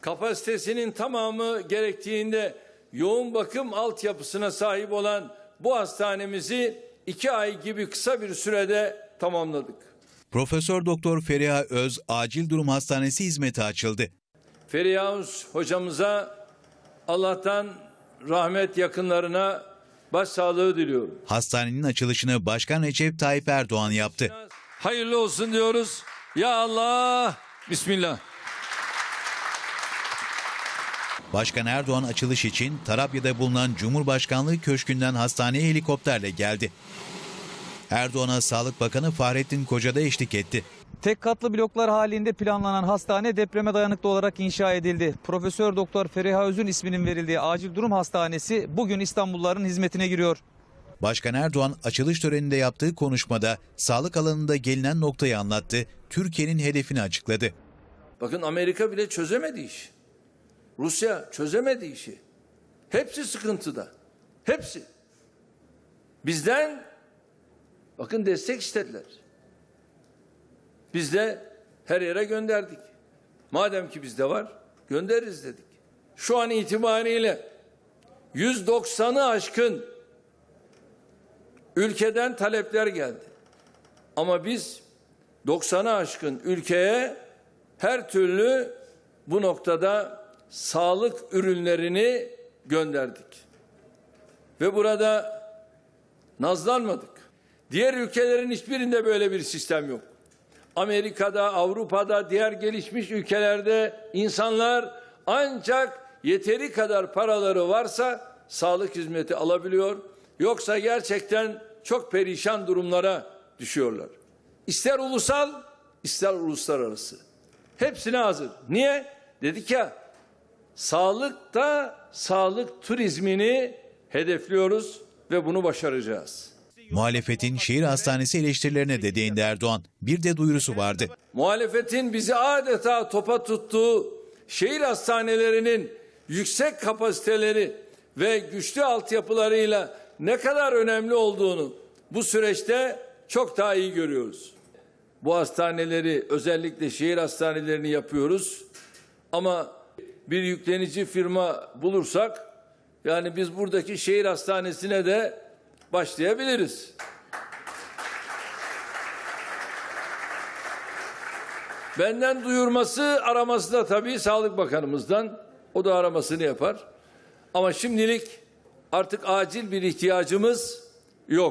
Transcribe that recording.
kapasitesinin tamamı gerektiğinde yoğun bakım altyapısına sahip olan bu hastanemizi iki ay gibi kısa bir sürede tamamladık. Profesör Doktor Feriha Öz Acil Durum Hastanesi hizmeti açıldı. Feriha Uz hocamıza Allah'tan rahmet yakınlarına başsağlığı diliyorum. Hastanenin açılışını Başkan Recep Tayyip Erdoğan yaptı. Hayırlı olsun diyoruz. Ya Allah. Bismillah. Başkan Erdoğan açılış için Tarabya'da bulunan Cumhurbaşkanlığı Köşkü'nden hastaneye helikopterle geldi. Erdoğan'a Sağlık Bakanı Fahrettin Koca da eşlik etti. Tek katlı bloklar halinde planlanan hastane depreme dayanıklı olarak inşa edildi. Profesör Doktor Feriha Öz'ün isminin verildiği acil durum hastanesi bugün İstanbulluların hizmetine giriyor. Başkan Erdoğan açılış töreninde yaptığı konuşmada sağlık alanında gelinen noktayı anlattı, Türkiye'nin hedefini açıkladı. Bakın Amerika bile çözemedi işi. Rusya çözemedi işi. Hepsi sıkıntıda. Hepsi. Bizden bakın destek istediler. Biz de her yere gönderdik. Madem ki bizde var göndeririz dedik. Şu an itibariyle 190'ı aşkın ülkeden talepler geldi. Ama biz 90'ı aşkın ülkeye her türlü bu noktada sağlık ürünlerini gönderdik. Ve burada nazlanmadık. Diğer ülkelerin hiçbirinde böyle bir sistem yok. Amerika'da, Avrupa'da, diğer gelişmiş ülkelerde insanlar ancak yeteri kadar paraları varsa sağlık hizmeti alabiliyor. Yoksa gerçekten çok perişan durumlara düşüyorlar. İster ulusal, ister uluslararası. Hepsine hazır. Niye? Dedik ya, sağlıkta sağlık turizmini hedefliyoruz ve bunu başaracağız. Muhalefetin şehir hastanesi eleştirilerine de değindi Erdoğan. Bir de duyurusu vardı. Muhalefetin bizi adeta topa tuttuğu şehir hastanelerinin yüksek kapasiteleri ve güçlü altyapılarıyla ne kadar önemli olduğunu bu süreçte çok daha iyi görüyoruz. Bu hastaneleri özellikle şehir hastanelerini yapıyoruz. Ama bir yüklenici firma bulursak yani biz buradaki şehir hastanesine de başlayabiliriz. Benden duyurması araması da tabii Sağlık Bakanımızdan. O da aramasını yapar. Ama şimdilik artık acil bir ihtiyacımız yok.